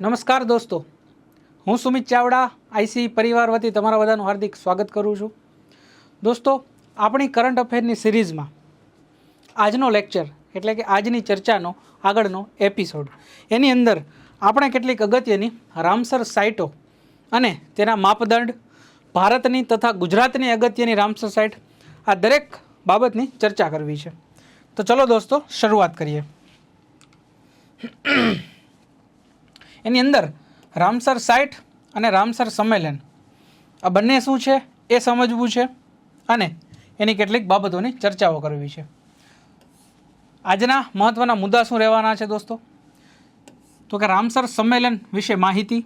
નમસ્કાર દોસ્તો. હું સુમિત ચાવડા આઈસી પરિવાર વતી તમારા બધાનું હાર્દિક સ્વાગત કરું છું. દોસ્તો, આપણી કરંટ અફેરની સિરીઝમાં આજનો લેક્ચર, એટલે કે આજની ચર્ચાનો આગળનો એપિસોડ, એની અંદર આપણે કેટલીક અગત્યની રામસર સાઇટો અને તેના માપદંડ, ભારતની તથા ગુજરાતની અગત્યની રામસર સાઇટ, આ દરેક બાબતની ચર્ચા કરવી છે. તો ચલો દોસ્તો, શરૂઆત કરીએ. એની અંદર રામસર સાઇટ અને રામસર સંમેલન. આ બંને શું છે? એ સમજવું છે અને એની કેટલીક બાબતોની ચર્ચાઓ કરવી છે. આજના મહત્ત્વના મુદ્દા શું રહેવાના છે દોસ્તો? તો કે રામસર સંમેલન વિશે માહિતી.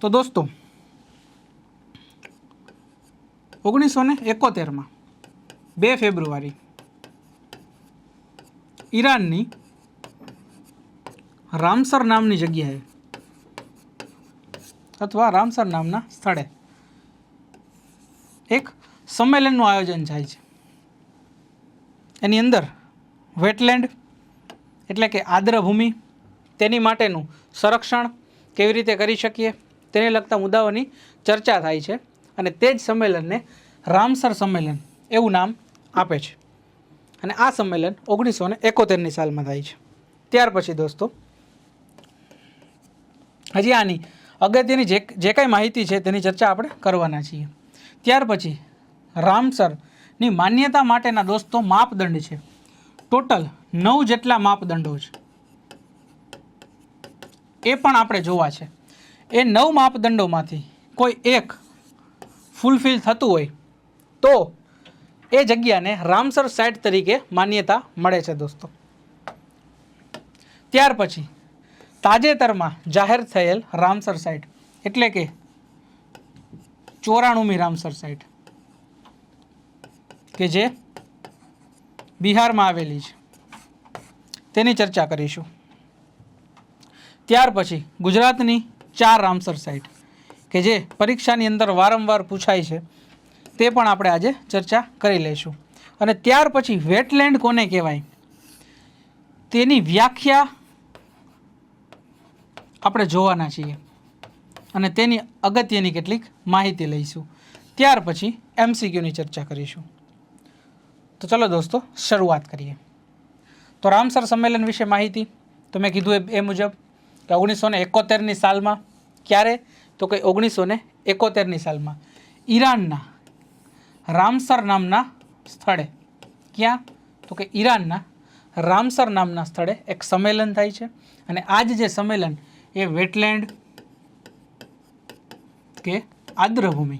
તો દોસ્તો, ઓગણીસો ને એકોતેરમાં બે ફેબ્રુઆરી ઈરાનની રામસર નામની જગ્યાએ અથવા રામસર નામના સ્થળે. એક સંમેલનનું આયોજન થાય છે. એની અંદર વેટલેન્ડ એટલે કે આદ્રભૂમિ, તેની માટેનું સંરક્ષણ કેવી રીતે કરી શકીએ, તેને લગતા મુદ્દાઓની ચર્ચા થાય છે અને તે જ સંમેલનને રામસર સંમેલન એવું નામ આપે છે. અને આ સંમેલન ઓગણીસો ને એકોતેરની સાલમાં થાય છે. ત્યાર પછી દોસ્તો હજી આની અગત્યની જે જે કાંઈ માહિતી છે તેની ચર્ચા આપણે કરવાના છીએ. ત્યાર પછી રામસરની માન્યતા માટેના દોસ્તો માપદંડ છે. ટોટલ નવ જેટલા માપદંડો છે. એ પણ આપણે જોવા છે. એ નવ માપદંડોમાંથી કોઈ એક ફૂલફિલ થતું હોય તો એ જગ્યાને રામસર સાઇટ તરીકે માન્યતા મળે છે દોસ્તો. ત્યાર પછી તાજેતરમાં જાહેર થયેલ રામસર સાઇટ એટલે કે ચોરાણુમી રામસર સાઇટ કે જે બિહારમાં આવેલી છે. તેની ચર્ચા કરીશું. ત્યાર પછી ગુજરાતની ચાર રામસર સાઇટ કે જે પરીક્ષાની અંદર વારંવાર પૂછાય છે, તે પણ આપણે આજે ચર્ચા કરી લઈશું. અને ત્યાર પછી વેટલેન્ડ કોને કહેવાય? તેની વ્યાખ્યા આપણે જોવાના છીએ. અને તેની અગત્યની કેટલીક માહિતી લઈશું. ત્યાર પછી એમસીક્યુની ચર્ચા કરીશું. તો ચલો દોસ્તો, શરૂઆત કરીએ. તો રામસર સંમેલન વિશે માહિતી. તો મેં કીધું એ મુજબ કે ઓગણીસો ને એકોતેરની સાલમાં ક્યારે? તો કે ઓગણીસો ને એકોતેરની સાલમાં. ઈરાનના રામસર નામના સ્થળે. ક્યાં? તો કે ઈરાનના રામસર નામના સ્થળે એક સંમેલન થાય છે. અને આજ જે સંમેલન એ વેટલેન્ડ કે આદ્રભૂમિ.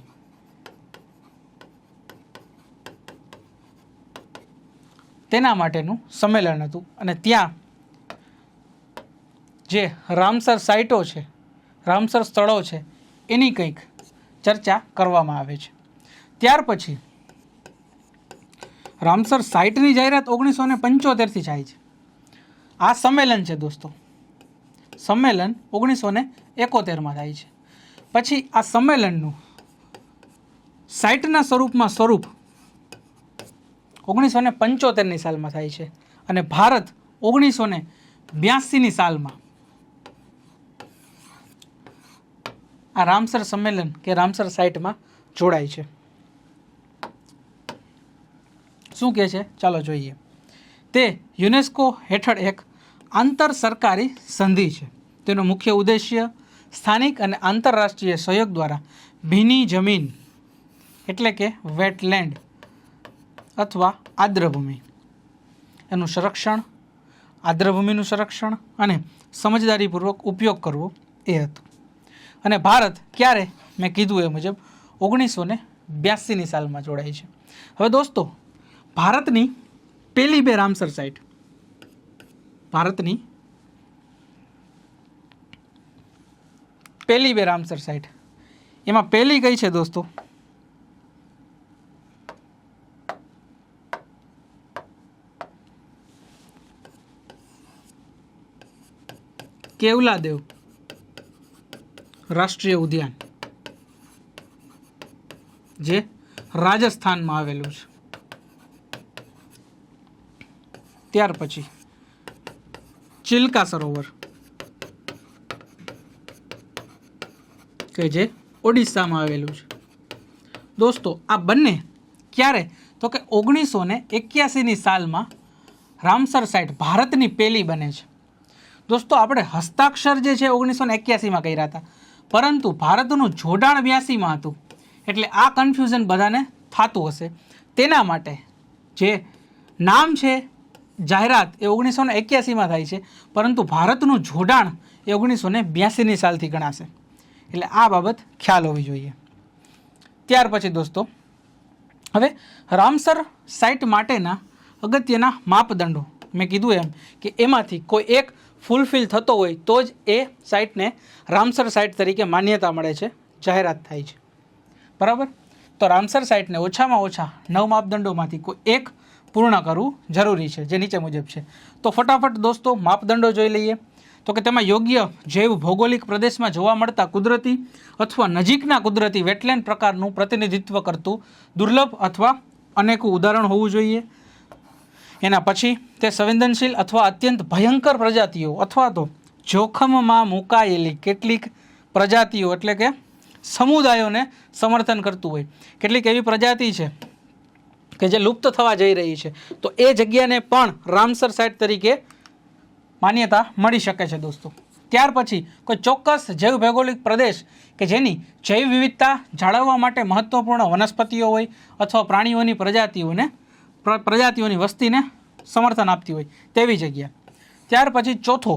તેના માટેનું સંમેલન હતું અને ત્યાં જે રામસર સાઇટો છે, રામસર સ્થળો છે, એની કંઈક ચર્ચા કરવામાં આવે છે. ત્યાર પછી રામસર સાઇટની જાહેરાત ઓગણીસો ને પંચોતેરથી થાય છે. આ સંમેલન છે દોસ્તો. સંમેલન ઓગણીસો ને એકોતેરમાં થાય છે. પછી આ સંમેલનનું સાઇટના સ્વરૂપમાં સ્વરૂપ ઓગણીસો ને પંચોતેરની સાલમાં થાય છે અને ભારત ઓગણીસો ને બ્યાસીની સાલમાં. આ રામસર સંમેલન કે રામસર સાઇટમાં જોડાય છે. શું કહે છે? ચાલો જોઈએ. તે યુનેસ્કો હેઠળ એક આંતર સરકારી સંધિ છે. તેનો મુખ્ય ઉદ્દેશ્ય સ્થાનિક અને આંતરરાષ્ટ્રીય સહયોગ દ્વારા ભીની જમીન, એટલે કે વેટલેન્ડ અથવા આદ્રભૂમિ. એનું સંરક્ષણ, આદ્રભૂમિનું સંરક્ષણ અને સમજદારીપૂર્વક ઉપયોગ કરવો એ હતો. અને ભારત ક્યારે, મેં કીધું એ મુજબ ઓગણીસો ને બ્યાસીની સાલમાં જોડાય છે. હવે દોસ્તો, ભારતની પહેલી બે રામસર સાઇટ ભારતની પહેલી બે રામસર સાઇટ એમાં પહેલી કઈ છે દોસ્તો? કેવલાદેવ રાષ્ટ્રીય ઉદ્યાન, જે રાજસ્થાનમાં આવેલું છે. ત્યાર પછી ચિલ્કા સરોવર કે જે ઓડિશામાં આવેલું છે। દોસ્તો, આ બંને ક્યારે? તો કે ઓગણીસો ને એક્યાસીની સાલમાં રામસર સાઇટ ભારતની પહેલી બને છે। દોસ્તો, આપણે હસ્તાક્ષર જે છે, ઓગણીસો ને એક્યાસીમાં કર્યા હતા। પરંતુ ભારતનું જોડાણ બ્યાસીમાં હતું। એટલે આ કન્ફ્યુઝન બધાને થતું હશે। તેના માટે જે નામ છે જાહેરાત એ ઓગણીસો ને એક્યાસીમાં થાય છે, પરંતુ ભારતનું જોડાણ એ ઓગણીસો ને બ્યાસીની સાલથી ગણાશે. એટલે આ બાબત ખ્યાલ હોવી જોઈએ. ત્યાર પછી દોસ્તો, હવે રામસર સાઇટ માટેના અગત્યના માપદંડો. મેં કીધું એમ કે એમાંથી કોઈ એક ફૂલફિલ થતો હોય તો જ એ સાઇટને રામસર સાઇટ તરીકે માન્યતા મળે છે, જાહેરાત થાય છે. બરાબર? તો રામસર સાઇટને ઓછામાં ઓછા નવ માપદંડોમાંથી કોઈ એક પૂર્ણ કરવું જરૂરી છે, જે નીચે મુજબ છે. તો ફટાફટ દોસ્તો, માપદંડો જોઈ લઈએ. તો કે તેમાં યોગ્ય જૈવ ભૌગોલિક પ્રદેશમાં જોવા મળતા કુદરતી અથવા નજીકના કુદરતી વેટલેન્ડ પ્રકારનું પ્રતિનિધિત્વ કરતું દુર્લભ અથવા અનેકું ઉદાહરણ હોવું જોઈએ. એના પછી તે સંવેદનશીલ અથવા અત્યંત ભયંકર પ્રજાતિઓ અથવા તો જોખમમાં મુકાયેલી કેટલીક પ્રજાતિઓ, એટલે કે સમુદાયોને સમર્થન કરતું હોય. કેટલીક એવી પ્રજાતિ છે કે જે લુપ્ત થવા જઈ રહી છે. તો એ જગ્યાને પણ રામસર સાઇટ તરીકે માન્યતા મળી શકે છે દોસ્તો. ત્યાર પછી કોઈ ચોક્કસ જૈવ ભૌગોલિક પ્રદેશ કે જેની જૈવ વિવિધતા જાળવવા માટે મહત્વપૂર્ણ વનસ્પતિઓ હોય અથવા પ્રાણીઓની પ્રજાતિઓને પ્રજાતિઓની વસ્તીને સમર્થન આપતી હોય તેવી જગ્યા. ત્યાર પછી ચોથો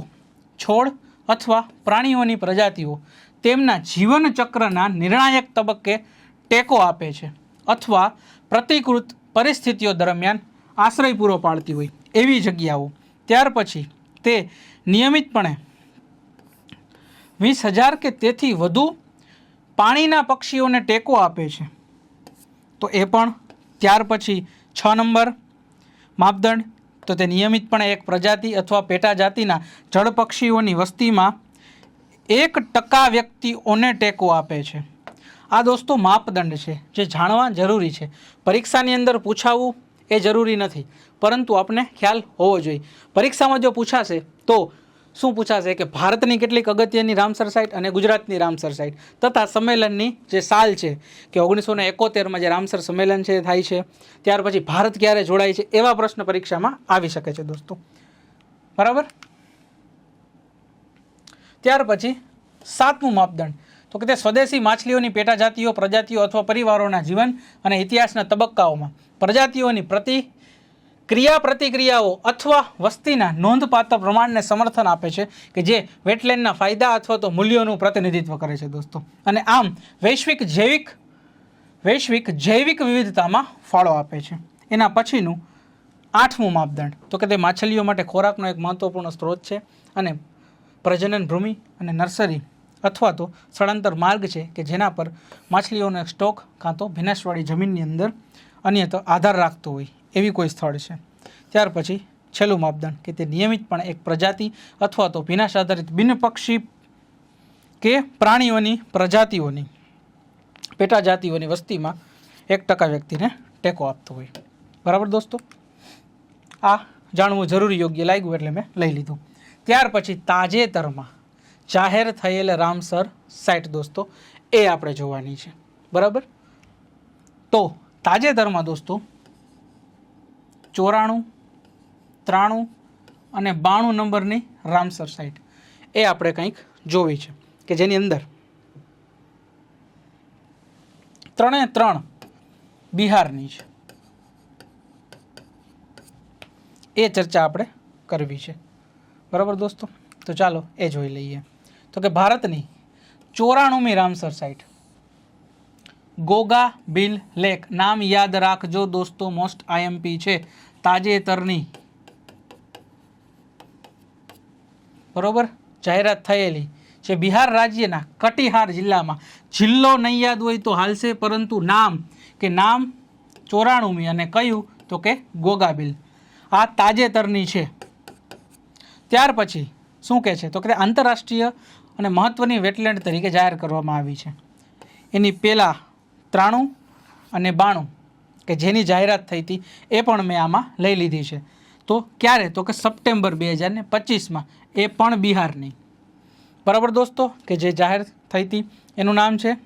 છોડ અથવા પ્રાણીઓની પ્રજાતિઓ તેમના જીવનચક્રના નિર્ણાયક તબક્કે ટેકો આપે છે અથવા પ્રતિકૃત પરિસ્થિતિઓ દરમિયાન આશ્રય પૂરો પાડતી હોય એવી જગ્યાઓ. ત્યાર પછી તે નિયમિતપણે વીસ હજાર કે તેથી વધુ પાણીના પક્ષીઓને ટેકો આપે છે. તો એ પણ ત્યાર પછી છ નંબર માપદંડ. તો તે નિયમિતપણે એક પ્રજાતિ અથવા પેટા જાતિના જળ પક્ષીઓની વસ્તીમાં એક ટકા વ્યક્તિઓને ટેકો આપે છે. આ દોસ્તો માપદંડ છે, જે જાણવા જરૂરી છે. પરીક્ષાની અંદર પૂછાવું એ જરૂરી નથી, પરંતુ આપણે ખ્યાલ હોવો જોઈએ. પરીક્ષામાં જો પૂછાશે, તો શું પૂછાશે કે ભારતની કેટલીક અગત્યની રામસર સાઇટ અને ગુજરાતની રામસર સાઇટ? તથા સંમેલનની જે સાલ છે, કે ઓગણીસો ને એકોતેરમાં જે રામસર સંમેલન છે થાય છે, ત્યાર પછી ભારત ક્યારે જોડાય છે, એવા પ્રશ્ન પરીક્ષામાં આવી શકે છે દોસ્તો. બરાબર? ત્યાર પછી સાતમું માપદંડ. તો કે તે સ્વદેશી માછલીઓની પેટા જાતિઓ પ્રજાતિઓ અથવા પરિવારોના જીવન અને ઇતિહાસના તબક્કાઓમાં પ્રજાતિઓની પ્રતિ ક્રિયા પ્રતિક્રિયાઓ અથવા વસ્તીના નોંધપાત્ર પ્રમાણને સમર્થન આપે છે કે જે વેટલેન્ડના ફાયદા અથવા તો મૂલ્યોનું પ્રતિનિધિત્વ કરે છે દોસ્તો. અને આમ વૈશ્વિક જૈવિક વૈશ્વિક જૈવિક વિવિધતામાં ફાળો આપે છે. એના પછીનું આઠમું માપદંડ. તો કે તે માછલીઓ માટે ખોરાકનો એક મહત્વપૂર્ણ સ્ત્રોત છે અને પ્રજનન ભૂમિ અને નર્સરી અથવા તો સ્થળાંતર માર્ગ છે કે જેના પર માછલીઓનો સ્ટોક કાં તો ભીનાશવાળી જમીનની અંદર અન્ય તો આધાર રાખતો હોય એવી કોઈ સ્થળ છે. ત્યાર પછી છેલ્લું માપદંડ કે તે નિયમિતપણે એક પ્રજાતિ અથવા તો ભીનાશ આધારિત બિનપક્ષી કે પ્રાણીઓની પ્રજાતિઓની, પેટા જાતિઓની વસ્તીમાં એક ટકા વ્યક્તિને ટેકો આપતો હોય. બરાબર દોસ્તો? આ જાણવું જરૂરી યોગ્ય લાગ્યું એટલે મેં લઈ લીધું. ત્યાર પછી તાજેતરમાં જાહેર થયેલ રામસર સાઇટ દોસ્તો, એ આપણે જોવાની છે. બરાબર? તો તાજેતરમાં દોસ્તો, ચોરાણું, ત્રાણું અને બાણું નંબરની રામસર સાઇટ એ આપણે કંઈક જોવી છે, કે જેની અંદર ત્રણે ત્રણ બિહારની છે. એ ચર્ચા આપણે કરવી છે. બરાબર દોસ્તો? તો ચાલો, એ જોઈ લઈએ. તો કે ભારતની ચોરાણુમી Ramsar site Goga bill lake નામ યાદ રાખજો દોસ્તો મોસ્ટ આઈએમપી છે, તાજેતરની. બરોબર? જાહેરાત થયેલી છે. બિહાર રાજ્યના કટિહાર જિલ્લામાં જિલ્લો નહીં યાદ હોય તો હાલશે, પરંતુ નામ કે નામ ચોરાણુમી અને કયું તો કે ગોગાબિલ આ તાજેતરની છે. ત્યાર પછી શું કહે છે? તો કે આંતરરાષ્ટ્રીય અને મહત્ત્વની વેટલેન્ડ તરીકે જાહેર કરવામાં આવી છે. એની પહેલાં ત્રાણું અને બાણું, કે જેની જાહેરાત થઈ હતી, એ પણ મેં આમાં લઈ લીધી છે. તો ક્યારે? તો કે સપ્ટેમ્બર બે હજાર ને પચીસમાં. એ પણ બિહારની. બરાબર દોસ્તો? કે જે જાહેર થઈ હતી, એનું નામ છે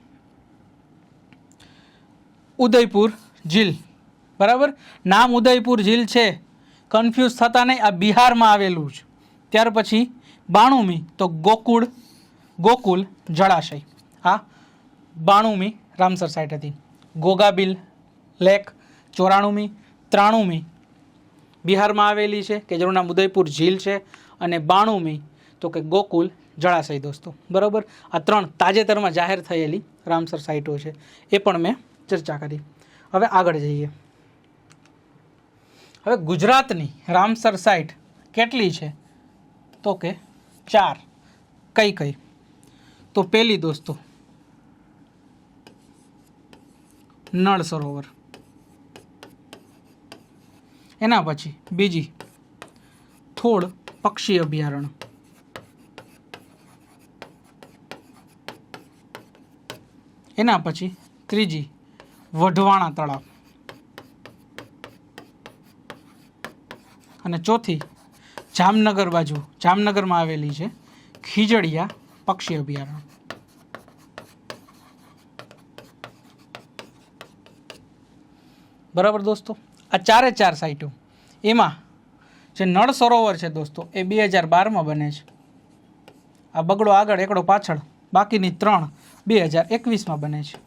ઉદયપુર ઝીલ. બરાબર? નામ ઉદયપુર ઝીલ છે. કન્ફ્યુઝ થતા નહીં, આ બિહારમાં આવેલું છે. ત્યાર પછી બાણુમી, તો ગોકુળ ગોકુલ, જળાશય. આ બાણુમી રામસર સાઇટ હતી. ગોગાબિલ લેક, ચોરાણુમી, ત્રાણુમી. બિહારમાં આવેલી છે, કે જેનું નામ ઉદયપુર ઝીલ છે, અને બાણુમી તો કે ગોકુલ, જળાશય દોસ્તો. બરાબર? આ ત્રણ તાજેતરમાં જાહેર થયેલી રામસર સાઇટો છે. એ પણ મેં ચર્ચા કરી. હવે આગળ જઈએ. હવે ગુજરાતની રામસર સાઇટ કેટલી છે? તો કે ચાર. કઈ કઈ? તો પહેલી દોસ્તો. નળ સરોવર. એના પછી બીજી થોડ પક્ષી અભયારણ્ય. એના પછી ત્રીજી વઢવાણા તળાવ. અને ચોથી જામનગર બાજુ. જામનગરમાં આવેલી છે ખીજડીયા પક્ષી અભયારણ્ય બરાબર દોસ્તો? આ ચારે ચાર સાઇટો એમાં જે નળ સરોવર છે દોસ્તો, એ બે હજાર બારમાં બને છે. આ બગડો આગળ, એકડો પાછળ, બાકીની ત્રણ બે હજાર એકવીસમાં બને છે.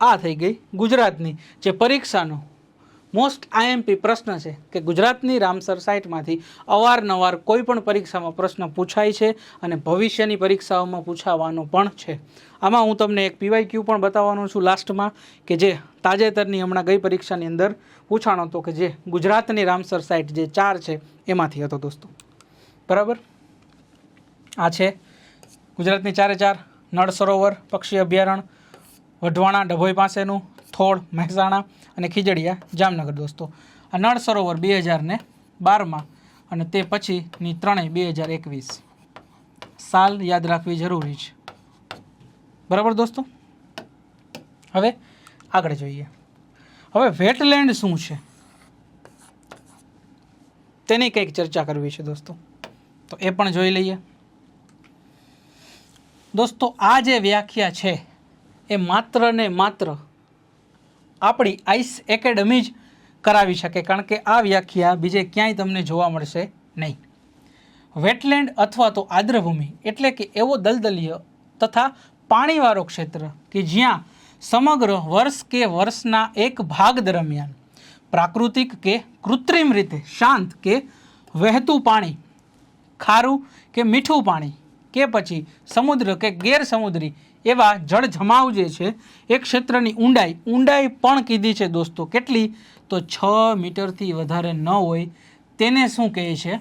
આ થઈ ગઈ ગુજરાતની જે પરીક્ષાનો મોસ્ટ આઈએમપી પ્રશ્ન છે કે ગુજરાતની રામસર સાઇટમાંથી અવારનવાર કોઈ પણ પરીક્ષામાં પ્રશ્ન પૂછાય છે અને ભવિષ્યની પરીક્ષાઓમાં પૂછાવાનો પણ છે. આમાં હું તમને એક પીવાય ક્યુ પણ બતાવવાનો છું લાસ્ટમાં કે જે તાજેતરની હમણાં ગઈ પરીક્ષાની અંદર પૂછાણો હતો કે જે ગુજરાતની રામસર સાઇટ જે ચાર છે એમાંથી હતો દોસ્તો. બરાબર? આ છે ગુજરાતની ચારે ચાર નળ સરોવર, પક્ષી અભયારણ્ય, વઢવાણા ડભોઈ પાસેનું થોડ મહેસાણા અને ખીજડીયા, જામનગર દોસ્તો. આ નળ સરોવર બે હજાર ને બારમાં અને તે પછીની ત્રણેય બે હજાર એકવીસ. સાલ યાદ રાખવી જરૂરી છે. બરાબર દોસ્તો? હવે આગળ જોઈએ. હવે વેટલેન્ડ શું છે? તેની કંઈક ચર્ચા કરવી છે દોસ્તો. તો એ પણ જોઈ લઈએ. દોસ્તો, આ જે વ્યાખ્યા છે, એ માત્ર ને માત્ર આપણી આઈસ એકેડમી જ કરાવી શકે, કારણ કે આ વ્યાખ્યા બીજે ક્યાંય તમને જોવા મળશે નહીં. વેટલેન્ડ અથવા તો આદ્રભૂમિ એટલે કે એવો દલદલીય તથા પાણીવાળો ક્ષેત્ર કે જ્યાં સમગ્ર વર્ષ કે વર્ષના એક ભાગ દરમિયાન પ્રાકૃતિક કે કૃત્રિમ રીતે શાંત કે વહેતું પાણી, ખારું કે મીઠું પાણી કે પછી સમુદ્ર કે ગેરસમુદ્રી એવા જળ જમાવ જે છે, એ ક્ષેત્રની ઊંડાઈ ઊંડાઈ પણ કીધી છે દોસ્તો. કેટલી? તો છ મીટરથી વધારે ન હોય તેને શું કહે છે?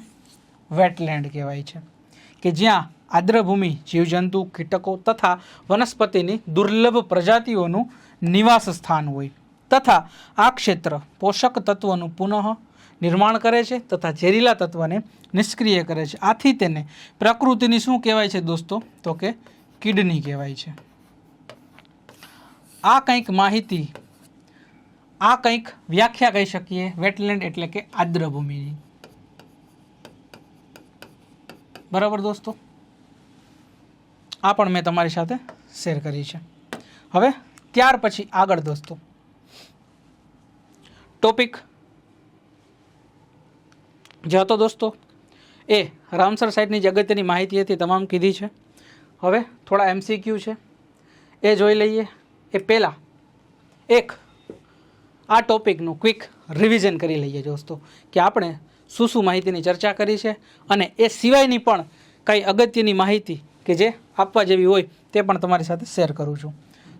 વેટલેન્ડ કહેવાય છે. કે જ્યાં આદ્રભૂમિ, જીવજંતુ, કીટકો તથા વનસ્પતિની દુર્લભ પ્રજાતિઓનું નિવાસ સ્થાન હોય. તથા આ ક્ષેત્ર પોષક તત્વોનું પુનઃ નિર્માણ કરે છે તથા ઝેરીલા તત્વને નિષ્ક્રિય કરે છે. આથી તેને પ્રકૃતિની શું કહેવાય છે દોસ્તો? તો કે કિડની કહેવાય છે. આ કંઈક માહિતી, આ કંઈક વ્યાખ્યા કહી શકીએ વેટલેન્ડ એટલે કે આદ્રભૂમિની. બરાબર દોસ્તો? આ પણ મેં તમારી સાથે શેર કરી છે. હવે ત્યાર પછી આગળ દોસ્તો. ટોપિક જે હતો દોસ્તો, એ રામસર સાઇટની જે અગત્યની માહિતી હતી, તમામ કીધી છે. હવે થોડા એમસીક્યુ છે. એ જોઈ લઈએ. એ પહેલાં એક આ ટોપિકનું ક્વિક રિવિઝન કરી લઈએ દોસ્તો, કે આપણે શું શું માહિતીની ચર્ચા કરી છે અને એ સિવાયની પણ કંઈ અગત્યની માહિતી કે જે આપવા જેવી હોય તે પણ તમારી સાથે શેર કરું છું.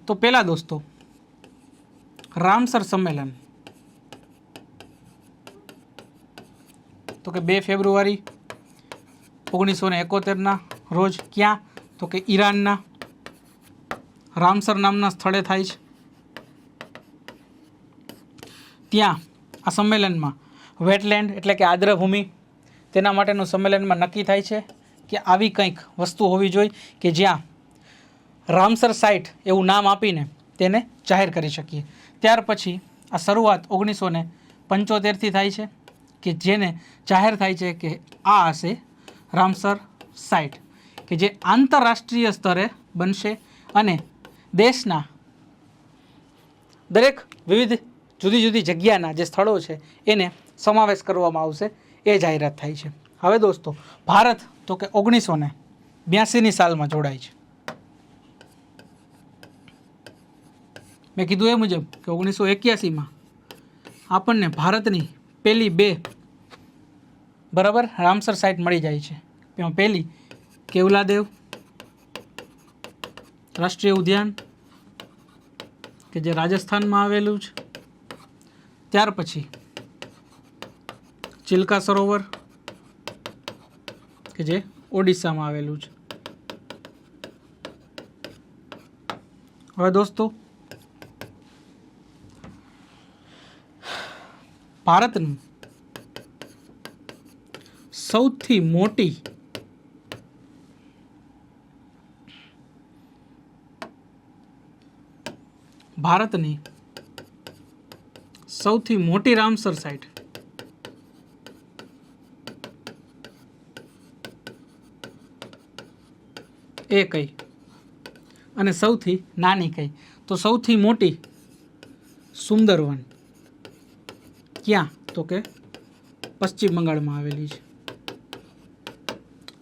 તો પહેલાં દોસ્તો, રામસર સંમેલન. તો કે બે ફેબ્રુઆરી ઓગણીસો ને એકોતેરના રોજ ક્યાં તો કે ઈરાનના રામસર નામના સ્થળે થાય છે. ત્યાં આ સંમેલનમાં વેટલેન્ડ એટલે કે આદ્રભૂમિ તેના માટેનું સંમેલનમાં નક્કી થાય છે કે આવી કંઈક વસ્તુ હોવી જોઈએ કે જ્યાં રામસર સાઇટ એવું નામ આપીને તેને જાહેર કરી શકીએ. ત્યાર પછી આ શરૂઆત ઓગણીસો ને પંચોતેરથી થાય છે કે જેને જાહેર થાય છે કે આ હશે રામસર સાઇટ. કે જે આંતરરાષ્ટ્રીય સ્તરે બનશે અને દેશના દરેક વિવિધ જુદી જુદી જગ્યાના જે સ્થળો છે એને સમાવેશ કરવામાં આવશે, એ જાહેરાત થાય છે. હવે દોસ્તો, ભારત તો કે ઓગણીસો ને બ્યાસીની સાલમાં જોડાય છે. મેં કીધું એ મુજબ કે ઓગણીસો એક્યાસીમાં આપણને ભારતની પહેલી બે બરાબર રામસર સાઇટ મળી જાય છે. તેમાં પહેલી કેવલાદેવ રાષ્ટ્રીય ઉદ્યાન? કે જે રાજસ્થાનમાં આવેલું છે? ત્યાર પછી ચિલ્કા સરોવર, કે જે ઓડિશામાં આવેલું છે. હવે દોસ્તો, ભારતની સૌથી મોટી ભારતની સૌથી મોટી રામસર સાઇટ એ કઈ? અને સૌથી નાની કઈ? તો સૌથી મોટી સુંદરવન ક્યાં? તો કે પશ્ચિમ બંગાળમાં આવેલી છે.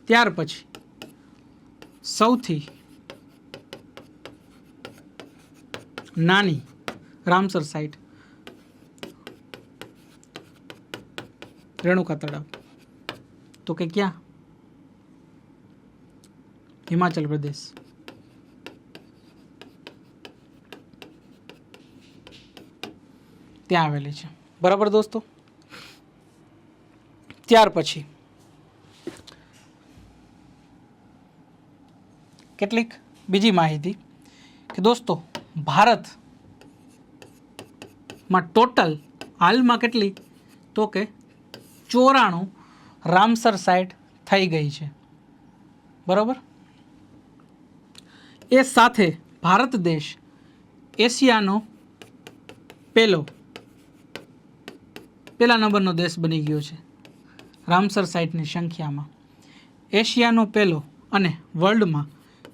ત્યાર પછી સૌથી નાની, રામસર સાઇટ રેણુકા તળાવ. તો કે ક્યાં? હિમાચલ પ્રદેશ. ત્યાં આવેલી છે. બરાબર દોસ્તો? ત્યાર પછી. કેટલીક? બીજી માહિતી. કે દોસ્તો ભારતમાં ટોટલ હાલમાં કેટલી? તો કે ચોરાણું રામસર સાઇટ થઈ ગઈ છે. બરાબર? એ સાથે ભારત દેશ એશિયાનો પહેલો પહેલા નંબરનો દેશ બની ગયો છે રામસર સાઇટની સંખ્યામાં. એશિયાનો પહેલો અને વર્લ્ડમાં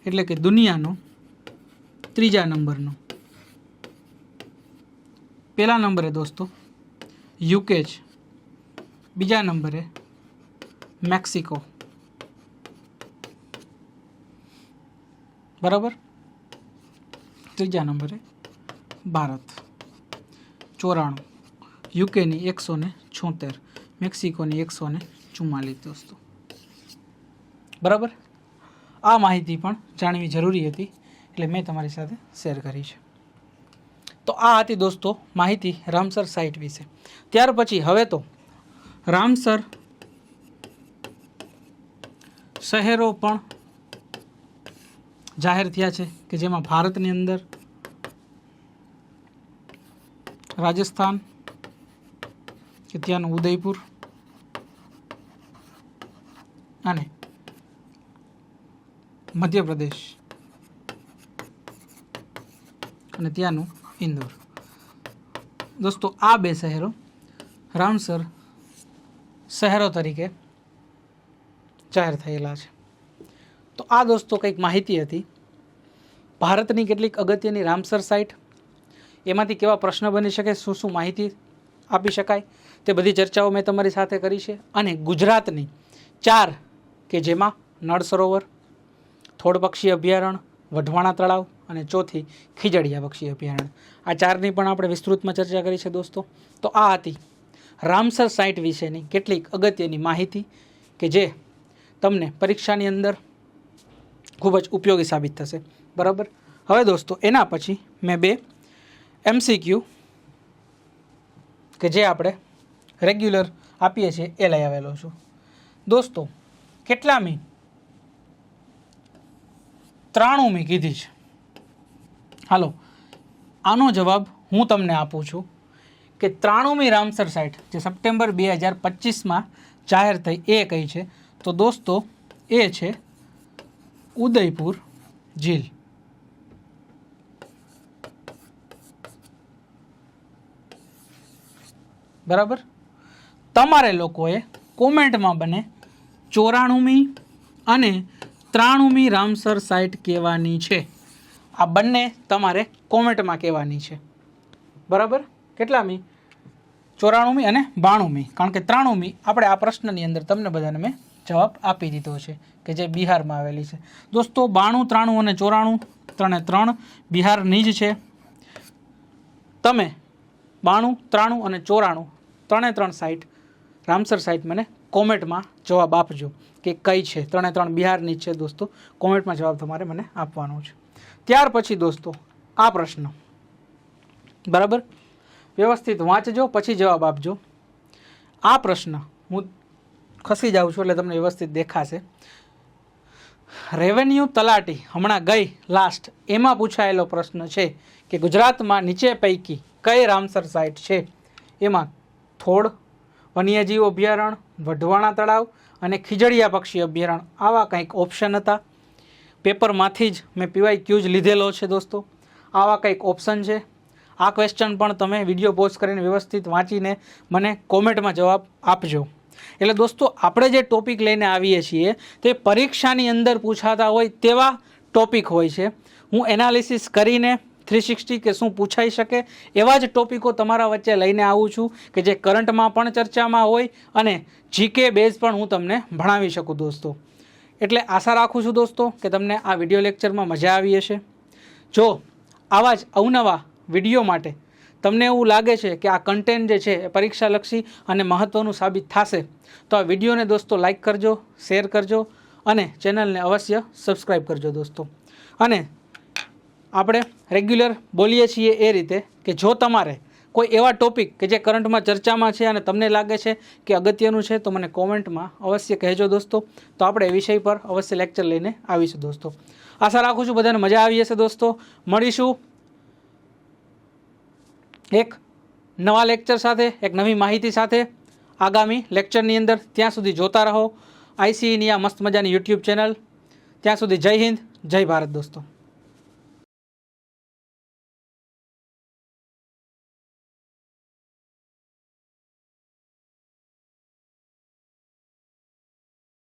એટલે કે દુનિયાનો ત્રીજા નંબરનો. પહેલા નંબરે દોસ્તો યુકે છે બીજા નંબરે મેક્સિકો. બરાબર? ત્રીજા નંબરે ભારત. ચોરાણું. યુકેની એકસો ને છોતેર, મેક્સિકોની એકસો ને ચુમ્માલીસ દોસ્તો. બરાબર? આ માહિતી પણ જાણવી જરૂરી હતી. એટલે મેં તમારી સાથે શેર કરી છે. તો આ હતી દોસ્તો માહિતી રામસર સાઇટ વિશે. ત્યાર પછી હવે તો રામસર શહેરો પણ જાહેર થયા છે કે જેમાં ભારતની અંદર રાજસ્થાન, કે ત્યાંનું ઉદયપુર અને મધ્યપ્રદેશ અને ત્યાંનું ઇન્દોર. દોસ્તો, આ બે શહેરો રામસર શહેરો તરીકે જાહેર થયેલા છે. તો આ દોસ્તો કંઈક માહિતી હતી. ભારતની કેટલીક અગત્યની રામસર સાઇટ એમાંથી કેવા પ્રશ્ન બની શકે, શું શું માહિતી આપી શકાય, તે બધી ચર્ચાઓ મેં તમારી સાથે કરી છે. અને ગુજરાતની ચાર કે જેમાં નળ સરોવર થોડ પક્ષી અભયારણ્ય, વઢવાણા તળાવ અને ચોથી ખીજડીયા પક્ષી અભયારણ્ય. આ ચારની પણ આપણે વિસ્તૃતમાં ચર્ચા કરી છે દોસ્તો. તો આ હતી રામસર સાઇટ વિશેની કેટલીક અગત્યની માહિતી કે જે તમને પરીક્ષાની અંદર ખૂબ જ ઉપયોગી સાબિત થશે. બરાબર? હવે દોસ્તો, એના પછી મેં બે એમસીક્યુ કે જે આપણે રેગ્યુલર આપીએ છીએ, એ લઈ આવેલો છું. દોસ્તો, કેટલામી ત્રાણુંમી કીધી છે. હાલો. આનો જવાબ હું તમને આપું છું કે ત્રાણુમી રામસર સાઇટ જે સપ્ટેમ્બર બે હજાર પચીસમાં જાહેર થઈ, એ કઈ છે? તો દોસ્તો, એ છે ઉદયપુર ઝીલ. બરાબર? તમારે લોકોએ કોમેન્ટમાં બને ચોરાણુમી અને ત્રાણુમી રામસર સાઇટ કહેવાની છે. આ બંને તમારે કોમેન્ટમાં કહેવાની છે. બરાબર? કેટલામી? ચોરાણુમી અને બાણુમી. કારણ કે ત્રાણુમી આપણે આ પ્રશ્નની અંદર તમને બધાને મેં જવાબ આપી દીધો છે કે જે બિહારમાં આવેલી છે. દોસ્તો, બાણું, ત્રાણું અને ચોરાણું, ત્રણે ત્રણ બિહારની જ છે. તમે બાણું, ત્રાણું અને ચોરાણું ત્રણે ત્રણ સાઇટ રામસર સાઇટ મને કોમેન્ટમાં જવાબ આપજો કે કઈ છે. ત્રણે ત્રણ બિહારની જ છે દોસ્તો. કોમેન્ટમાં જવાબ તમારે મને આપવાનો છે. ત્યાર પછી દોસ્તો, આ પ્રશ્ન. બરાબર? વ્યવસ્થિત વાંચજો, પછી જવાબ આપજો. આ પ્રશ્ન, હું ખસી જાઉં છું એટલે તમને વ્યવસ્થિત દેખાશે. રેવન્યુ તલાટી, હમણાં ગઈ લાસ્ટ એમાં પૂછાયેલો પ્રશ્ન છે કે ગુજરાતમાં નીચે પૈકી કઈ રામસર સાઇટ છે? એમાં થોડ, વન્યજીવ અભયારણ્ય વઢવાણા તળાવ અને ખીજડીયા પક્ષી અભયારણ્ય આવા કંઈક ઓપ્શન હતા. પેપરમાંથી જ મેં પીવાય ક્યુઝ લીધેલો છે દોસ્તો. આવા કંઈક ઓપ્શન છે. આ ક્વેશ્ચન પણ તમે વીડિયો પોસ્ટ કરીને વ્યવસ્થિત વાંચીને મને કોમેન્ટમાં જવાબ આપજો. એટલે દોસ્તો, આપણે જે ટોપિક લઈને આવીએ છીએ, તે પરીક્ષાની અંદર પૂછાતા હોય તેવા ટોપિક હોય છે. હું એનાલિસિસ કરીને થ્રી સિક્સટી કે શું પૂછાઈ શકે, એવા જ ટોપિકો તમારા વચ્ચે લઈને આવું છું કે જે કરંટમાં પણ ચર્ચામાં હોય અને જીકે બેઝ પણ હું તમને ભણાવી શકું દોસ્તો. એટલે આશા રાખું છું દોસ્તો કે તમને આ વીડિયો લેક્ચરમાં મજા આવી હશે. જો આવા જ અવનવા વીડિયો માટે તમને એવું લાગે છે કે આ કન્ટેન્ટ જે છે એ પરીક્ષાલક્ષી અને મહત્ત્વનું સાબિત થશે, તો આ વિડીયોને દોસ્તો લાઇક કરજો શેર કરજો અને ચેનલને અવશ્ય સબસ્ક્રાઈબ કરજો દોસ્તો. અને આપણે રેગ્યુલર બોલીએ છીએ એ રીતે કે જો તમારે કોઈ એવા ટોપિક કે જે કરંટમાં ચર્ચામાં છે અને તમને લાગે છે કે અગત્યનું છે, તો મને કોમેન્ટમાં અવશ્ય કહેજો દોસ્તો. તો આપણે એ વિષય પર અવશ્ય લેક્ચર લઈને આવીશું દોસ્તો. આશા રાખું છું બધાને મજા આવી હશે દોસ્તો. મળીશું એક નવા લેક્ચર સાથે, એક નવી માહિતી સાથે. આગામી લેક્ચરની અંદર ત્યાં સુધી જોતા રહો. આઈસીઈની આ મસ્ત મજાની યુટ્યુબ ચેનલ ત્યાં સુધી જય હિન્દ, જય ભારત દોસ્તો.